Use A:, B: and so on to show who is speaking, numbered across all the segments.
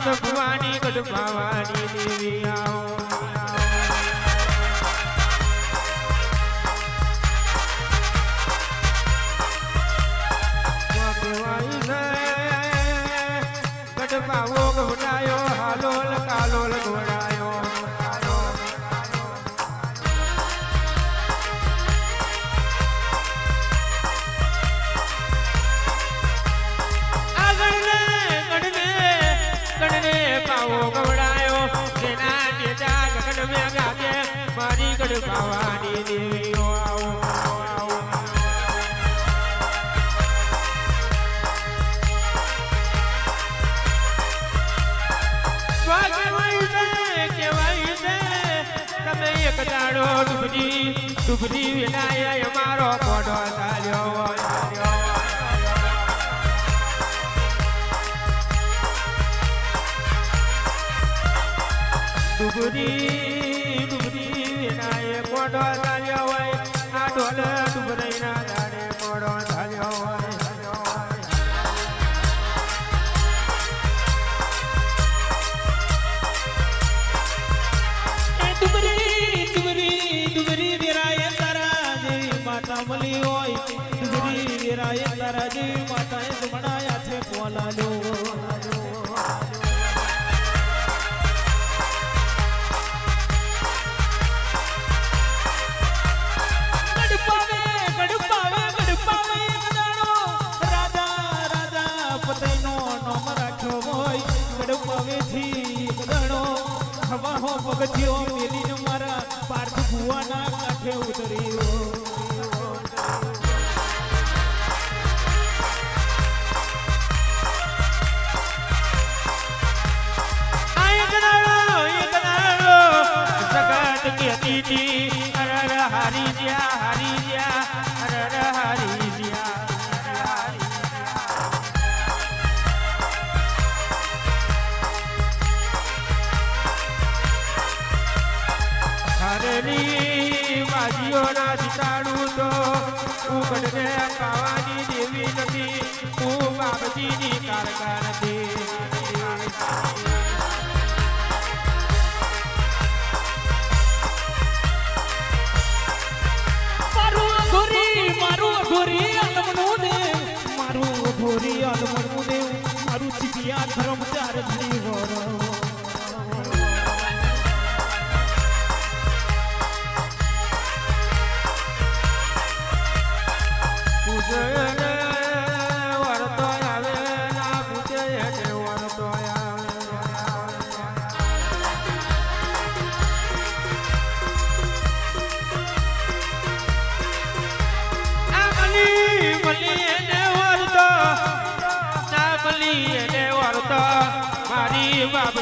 A: ભવાની ગઢ ભવાની દેવી આવો. પાવો ગવડાયો, જેના જેતા ગઢ મે ગાજે મારી ગઢ પાવાની દેવીઓ આવો એક દાડો ડૂબજી ડૂબજી વિનાય અમારો કોડો ચાલ્યો હોય ડુબરી વિનાયક વિનાય કોડો ચાલ્યો હોય.
B: ગડપાવે ગણો ગદાણો હવાહો પગથિયો, મેલીને મારા પાર્થ ભુવાના કાંઠે ઉતર્યો.
A: એક એક હર જ્યા, હારી જ્યા હરી હારી જ્યા. હરેલી વાજીઓના સિતાડું તો ઉગડને પાવાની દેવી નથી. હું બાપજીની કારકા નથી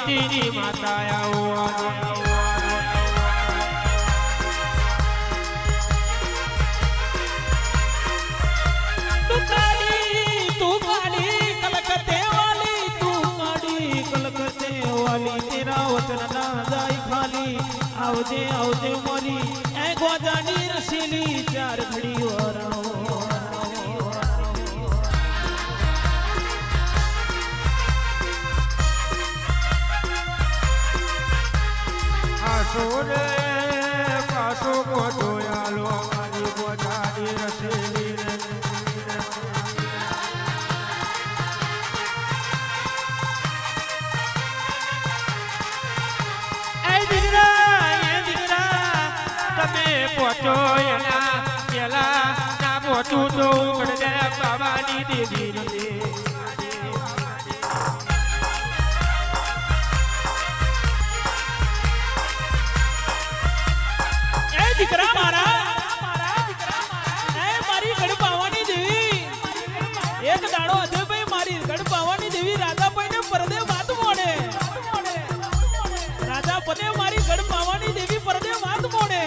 A: ના માતા
B: ખાલી. આવજે આવજે મારી એ ગોદાની રસીલી ચાર ઘડી વરાવો
A: આસોરે પાસો કોટો આલો મારી પોતાની રસેલી રે. પહોંચો એના પેલા ના પોચું તો ઉકળને બાબાની દેવી
B: એક દાડો અજયભાઈ મારી ગડપાવાની દેવી રાજાભાઈ ને પરદે વાત મોડે. રાજા પદે મારી ગડપાવાની દેવી પરદે વાત મોડે.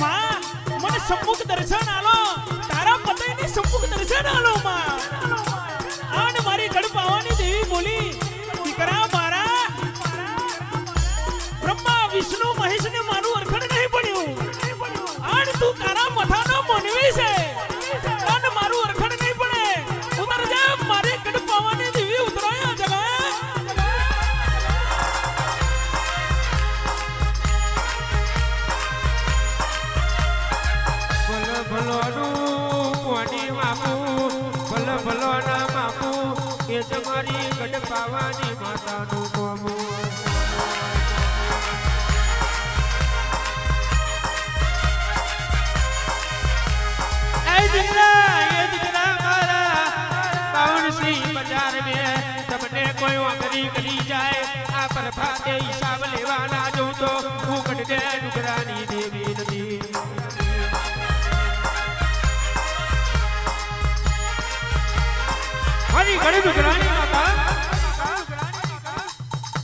B: માં, મને સમ્મુખ દર્શન આલો. તારા પતિની સમ્મુખ દર્શન આલો, માં. બાપુ ભલો ભલો ના બાપુ
A: એ તમારી ગઢ પાવાની માતાનું કોમું. કોઈ વાંકરી કરી જાય આ પરફા ઈશાબ લેવાના જોઉં તો હું કટકે મારી ઘડી માતા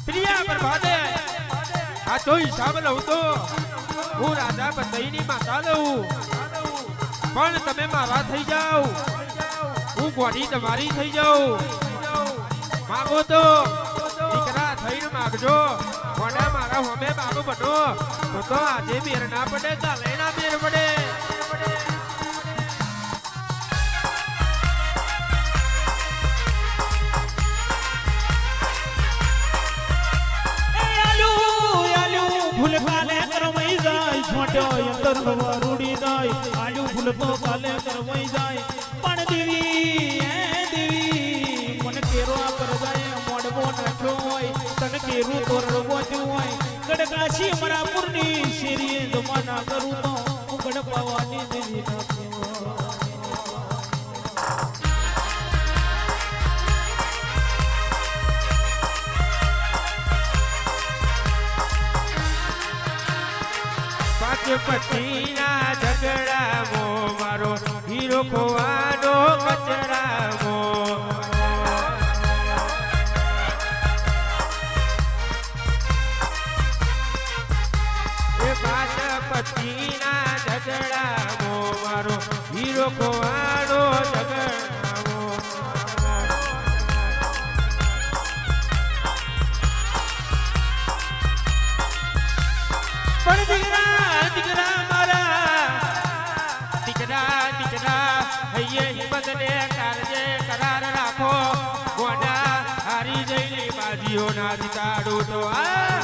A: પ્રિયા પર આ તો હિસાબ લઉં તો હું રાજા બધાઈની માતા લઉં પણ તમે મારા થઈ જાઓ હું ગોડી તમારી થઈ જાઉં માગો તો દીકરા થઈને માગજો ગોડા મારા હોમે બાબુ બનો તો આજે મેર ના પડે કાલે ના મેર પડે
B: જાય હવા રૂડી જાય આલુ ફૂલ તો કાલે કરવાઈ જાય. પણ દેવી એ દેવી, મને કેરો આ પર જાય, મોડવો નાખ્યો હોય, તને કેરું તોરણ બોધ્યું હોય. ગડકાશી મરાપુરની શેરીએ જમાના કરું તો હું ગડપાવાની દેવી નાખ્યો
A: પતિના ઝઘડામો મારો હીરો ખોવાનો કચરામો પતિના ઝઘડામો મારો હીરો ખોવાનો હિંમત કારજે કરાર રાખો. ગોડા હારી જઈને બાજીઓ ના જીતાડું તો આ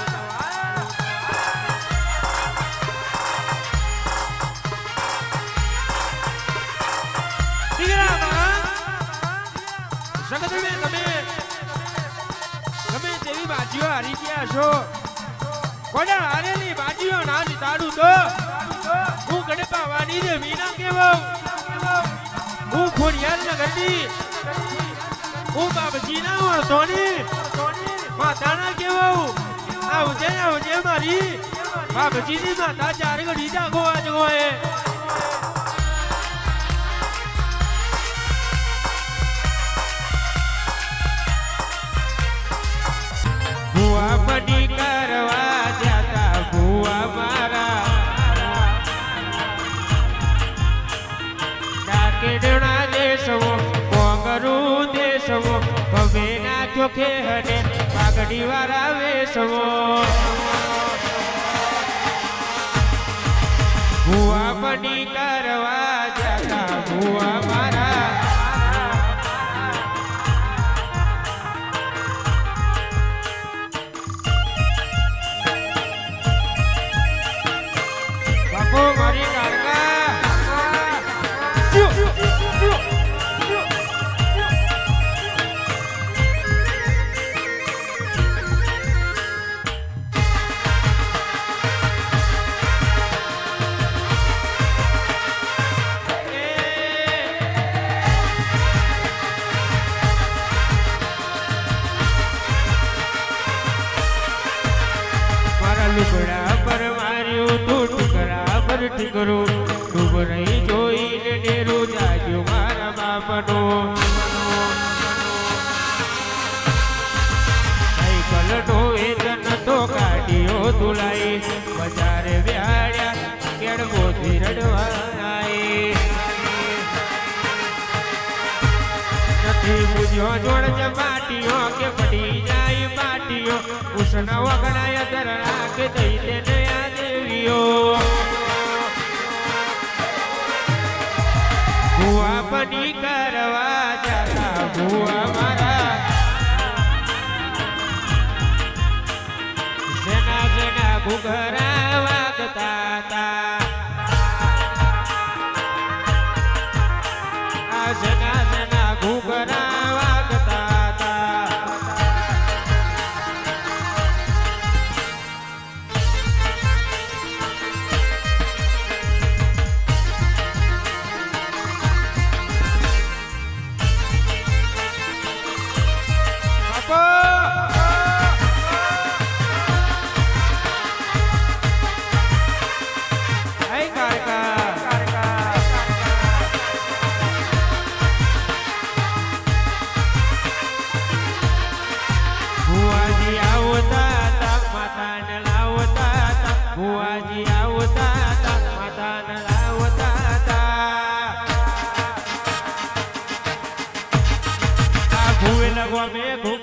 A: તમે ગમે તેવી બાજીઓ હારી ગયા છો કોને હારેલી બાજીઓ ના જીતાડું તો. હું ગણપાવાની દેવી ના કેવો હું ખોડિયાર નગરની હું બાપજી ના વર્તોની માતા માતાના કેવો આવજે આવજે મારી. બાપજી ની માતા ચાર ઘડી જાગો આજ હોય. ભુવા પડી કરવા નાખ્યો ખેહને પાઘડી વાળા વેસવો ભુવા પડી કરવા જતા ભુવા પર ડૂબ નહીં જોઈને ડેરો જાજો મારા બાપનો. પલટો એ વેતન તો કાઢ્યો તુલાઈ બજારે વ્યાળ્યા રડવા આઈ. નથી બુજ્યો જોડ ચપાટીઓ કે પડી જાય માટીઓ. ઉષ્ણ વગણાય ધરણા કે દઈ દે નયા દેવીઓ. આ ભૂલ ગમે ઘૂઘર